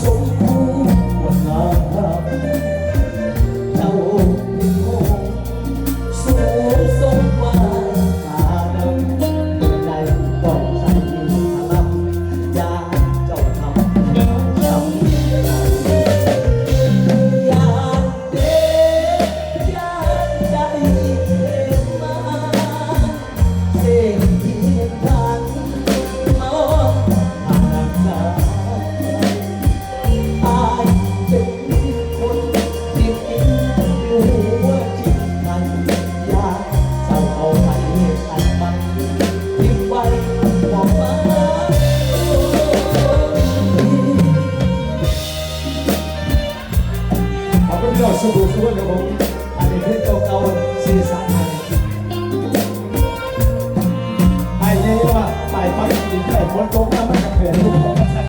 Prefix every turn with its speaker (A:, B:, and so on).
A: soul. คุณยอดสบู่ด้วยครับผมอันนี้คือเก่าๆสื่อสารไทยไปเลยว่าไปฟังกินไปฝนตก